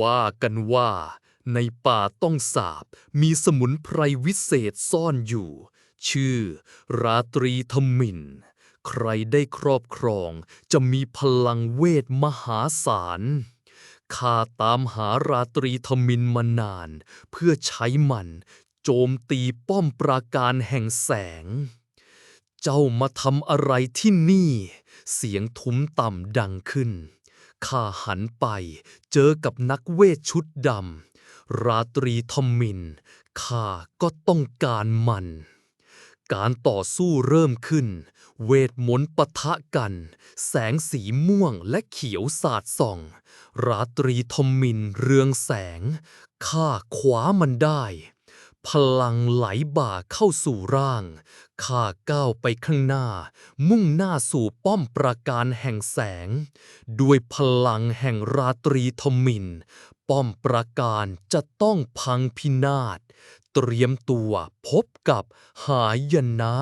ว่ากันว่า ในป่าต้องสาบ มีสมุนไพรวิเศษซ่อนอยู่ ชื่อ ราตรีทมินใครได้ครอบครองจะมีพลังเวทมหาศาลข้าตามหาราตรีทมินมานาน เพื่อใช้มัน โจมตีป้อมปราการแห่งแสง เจ้ามาทำอะไรที่นี่ เสียงทุ้มต่ำดังขึ้น ข้าหันไปเจอกับนักเวทชุดดำ ราตรีทอมิน ข้าก็ต้องการมัน การต่อสู้เริ่มขึ้น เวทมนต์ปะทะกัน แสงสีม่วงและเขียวสาดส่อง ราตรีทอมินเรืองแสง ข้าคว้ามันได้ พลังไหลบ่าเข้าสู่ร่าง ข้าก้าวไปข้างหน้า มุ่งหน้าสู่ป้อมปราการแห่งแสง ด้วยพลังแห่งราตรีทมิน ป้อมปราการจะต้องพังพินาศ เตรียมตัวพบกับหายนะ